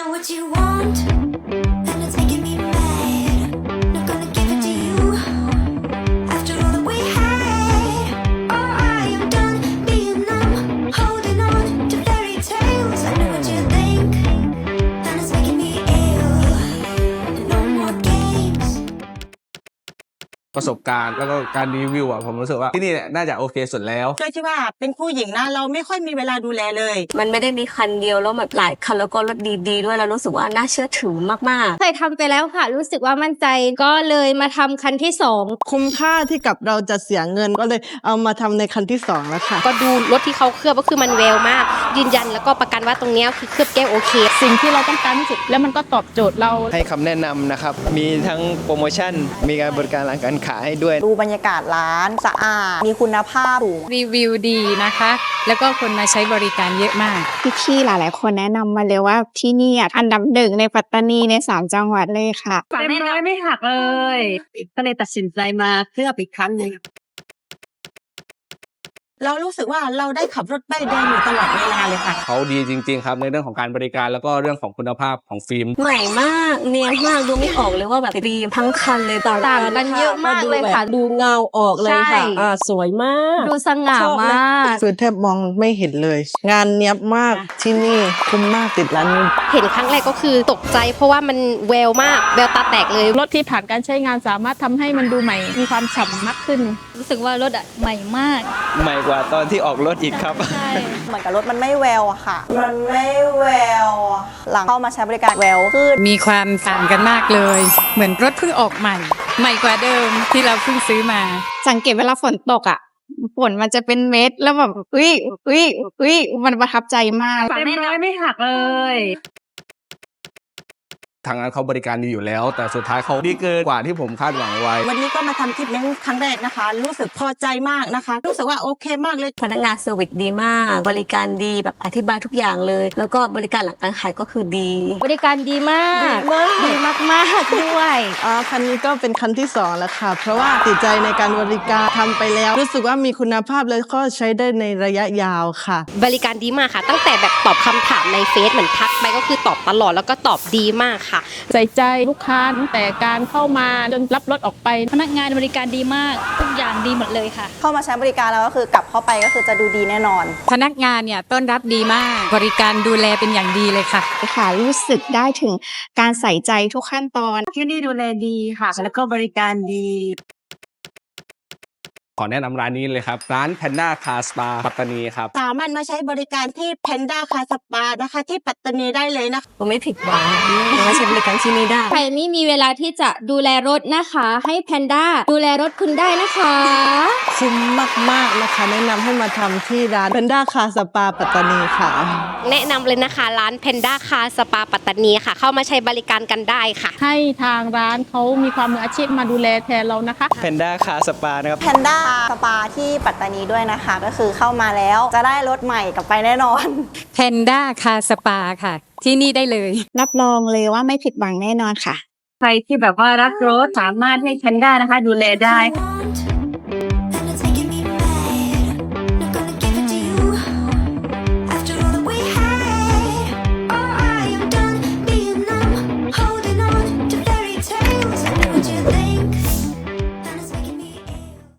know what you want, ประสบการณ์แล้วก็การรีวิวอะผมรู้สึกว่าที่นี่เนี่ยน่าจะโอเคสุดแล้ว ด้วยที่ว่าเป็นผู้หญิงนะเราไม่ค่อยมีเวลาดูแลเลย มันไม่ได้มีคันเดียวแล้วแบบหลายคันแล้วก็รถดีๆด้วยแล้วรู้สึกว่าน่าเชื่อถือมากๆเคยทำไปแล้วค่ะ รู้สึกว่ามั่นใจก็เลยมาทำคันที่สอง คุ้มค่าที่กับเราจะเสียเงินก็เลยเอามาทำในคันที่สองแล้วค่ะ ก็ดูรถที่เขาเคลือบก็คือมันแววมาก ยืนยันแล้วก็ประกันว่าตรงเนี้ยคือเคลือบแก้วโอเค สิ่งที่เราต้องการที่สุดแล้วมันก็ตอบโจทย์เรา ให้คำแนะนำนะครับ มีทั้งโปรโมชั่น มีการบริการหลังการขายให้ด้วย ดูบรรยากาศร้านสะอาด มีคุณภาพสูงรีวิวดีนะคะ แล้วก็คนมาใช้บริการเยอะมาก พี่ๆหลายๆ คนแนะนำมาเลยว่าที่นี่อะอันดับหนึ่งในปัตตานีในสามจังหวัดเลยค่ะ เต็มร้อยไม่หักเลย ก็เลยตัดสินใจมาเพื่ออีกครั้งหนึ่ง เรารู้สึกว่าเราได้ขับรถป้ายแดงอยู่ตลอดเวลาเลยค่ะ เขาดีจริง ๆ ครับในเรื่องของการบริการแล้วก็เรื่องของคุณภาพของฟิล์ม ใหม่มากเนียนมากดูไม่ออกเลยว่าแบบดีทั้งคันเลยต่างต่างกันเยอะมากเลยค่ะดูเงาออกเลยค่ะใช่อ่าสวยมาก ดูสง่ามากคือแทบมองไม่เห็นเลย งานเนี้ยบมากที่นี่คุ้มมากติดร้านนี้เห็นครั้งแรกก็คือตกใจ เพราะว่ามันแววมากแววตาแตกเลยรถที่ผ่านการใช้งานสามารถทำให้มันดูใหม่มีความฉ่ำมากขึ้น รู้สึกว่ารถอะใหม่มากใหม่กว่าตอนที่ออกรถอีกครับเหมือนกับรถมันไม่แววอะค่ะ มันไม่แววหลังเข้ามาใช้บริการแววขึ้น มีความต่างกันมากเลย เหมือนรถเพิ่งออกใหม่ ใหม่กว่าเดิมที่เราเพิ่งซื้อมา สังเกตเวลาฝนตกอะฝนมันจะเป็นเม็ดแล้วแบบอุ้ยอุ้ยอุ้ยมันประทับใจมาก เต็มร้อยไม่หักเลย ทางนั้นเขาบริการดีอยู่แล้ว แต่สุดท้ายเขาดีเกินกว่าที่ผมคาดหวังไว้ วันนี้ก็มาทำทริปเม้นท์ครั้งแรกนะคะ รู้สึกพอใจมากนะคะ รู้สึกว่าโอเคมากเลย พนักงานเซอร์วิสดีมาก บริการดีแบบอธิบายทุกอย่างเลย แล้วก็บริการหลังการขายก็คือดี บริการดีมาก ดีมากมากๆด้วยอ่าคันนี้ก็เป็นคันที่สองแล้วค่ะ เพราะว่าติดใจในการบริการทำไปแล้ว รู้สึกว่ามีคุณภาพแล้วก็ใช้ได้ในระยะยาวค่ะ บริการดีมากค่ะ ตั้งแต่แบบตอบคำถามในเฟซเหมือนทักไปก็คือตอบตลอดแล้วก็ตอบดีมากค่ะ ใส่ใจลูกค้าตั้งแต่การเข้ามาจนรับรถออกไป พนักงานบริการดีมาก ทุกอย่างดีหมดเลยค่ะ เข้ามาใช้บริการแล้วก็คือกลับเข้าไปก็คือจะดูดีแน่นอน พนักงานเนี่ยต้อนรับดีมาก บริการดูแลเป็นอย่างดีเลยค่ะ ค่ะรู้สึกได้ถึงการใส่ใจทุกขั้นตอนที่นี่ดูแลดีค่ะ แล้วก็บริการดี ขอแนะนำร้านนี้เลยครับ ร้านแพนด้าคาสปาปัตตานีครับ สามารถมาใช้บริการที่แพนด้าคาสปานะคะ ที่ปัตตานีได้เลยนะคะ ผมไม่ผิดหวังมาใช้บริการที่นี่ได้ ใครไม่มีเวลาที่จะดูแลรถนะคะ ให้แพนด้าดูแลรถคุณได้นะคะ คุ้มมาก ๆ นะคะ แนะนำให้มาทำที่ร้านเป็นด้าคาสปาปัตตานีค่ะ แนะนำเลยนะคะร้านเพนด้าคาสปาปัตตานีค่ะ เข้ามาใช้บริการกันได้ค่ะ ให้ทางร้านเขามีความมืออาชีพมาดูแลแทนเรานะคะแพนด้าคาสปานะครับแพนด้าสปาที่ปัตตานีด้วยนะคะ ก็คือเข้ามาแล้วจะได้รถใหม่กลับไปแน่นอน แพนด้าคาสปาค่ะ ที่นี่ได้เลย รับรองเลยว่าไม่ผิดหวังแน่นอนค่ะ ใครที่แบบว่ารักรถสามารถให้แพนด้านะคะ ดูแลได้ Want